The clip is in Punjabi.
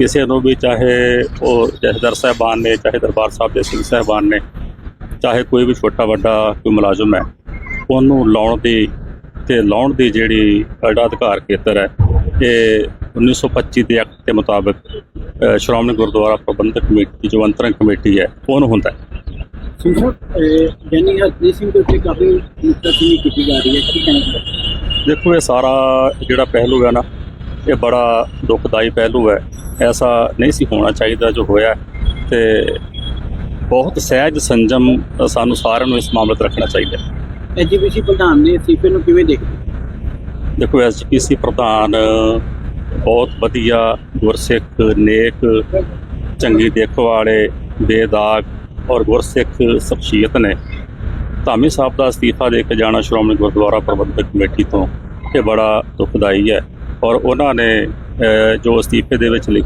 ਕਿਸੇ ਨੂੰ ਵੀ ਚਾਹੇ ਉਹ ਜਥੇਦਾਰ ਸਾਹਿਬਾਨ ਨੇ ਚਾਹੇ ਦਰਬਾਰ ਸਾਹਿਬ ਦੇ ਸਿੰਘ ਸਾਹਿਬਾਨ ਨੇ ਚਾਹੇ ਕੋਈ ਵੀ ਛੋਟਾ ਵੱਡਾ ਕੋਈ ਮੁਲਾਜ਼ਮ ਹੈ ਉਹਨੂੰ ਲਾਉਣ ਦੀ ਤੇ ਲਾਉਣ ਦੀ ਜਿਹੜੀ ਜਿਹੜਾ ਅਧਿਕਾਰ ਖੇਤਰ ਹੈ ਇਹ 1925 ਦੇ ਐਕਟ ਦੇ ਮੁਤਾਬਕ ਸ਼੍ਰੋਮਣੀ ਗੁਰਦੁਆਰਾ ਪ੍ਰਬੰਧਕ ਕਮੇਟੀ ਜੋ ਅੰਤਰੰਗ ਕਮੇਟੀ ਹੈ ਉਹਨੂੰ ਹੁੰਦਾ ਹੈ? ਸਿੰਘ ਸਾਹਿਬ ਜੈਨੀ ਹਰਪ੍ਰੀਤ ਸਿੰਘ ਦੇ ਉੱਤੇ ਕਾਫੀ ਮੁੱਤਕੀ ਕੀਤੀ ਜਾ ਰਹੀ ਹੈ ਕੀ ਕਹਿਣਾ ਚਾਹੁੰਦੇ ਦੇਖੋ ਇਹ ਸਾਰਾ ਜਿਹੜਾ ਪਹਿਲੂ ਹੈ ਨਾ ਇਹ ਬੜਾ ਦੁਖਦਾਈ ਪਹਿਲੂ ਹੈ। ਐਸਾ ਨਹੀਂ ਸੀ ਹੋਣਾ ਚਾਹੀਦਾ ਜੋ ਹੋਇਆ ਤੇ ਬਹੁਤ ਸਹਿਜ ਸੰਜਮ ਸਾਨੂੰ ਸਾਰਿਆਂ ਨੂੰ ਇਸ ਮਾਮਲੇ 'ਤੇ ਰੱਖਣਾ ਚਾਹੀਦਾ ਹੈ। ਐਜੀਪੀਸੀ ਪ੍ਰਧਾਨ ਨੇ ਅਸਤੀਫੇ ਨੂੰ ਕਿਵੇਂ ਦੇਖਦੇ ਦੇਖੋ ਐਸਜੀਪੀਸੀ ਪ੍ਰਧਾਨ ਬਹੁਤ ਵਧੀਆ ਗੁਰਸਿੱਖ ਨੇਕ ਚੰਗੀ ਦੇਖ ਵਾਲੇ ਬੇਦਾਗ ਔਰ ਗੁਰਸਿੱਖ ਸ਼ਖਸੀਅਤ ਨੇ। ਧਾਮੀ ਸਾਹਿਬ ਦਾ ਅਸਤੀਫਾ ਦੇ ਕੇ ਜਾਣਾ ਸ਼੍ਰੋਮਣੀ ਗੁਰਦੁਆਰਾ ਪ੍ਰਬੰਧਕ ਕਮੇਟੀ ਤੋਂ ਇਹ ਬੜਾ ਦੁਖਦਾਈ ਹੈ। ਔਰ ਉਹਨਾਂ ਨੇ ਜੋ ਅਸਤੀਫੇ ਦੇ ਵਿੱਚ ਲਿਖ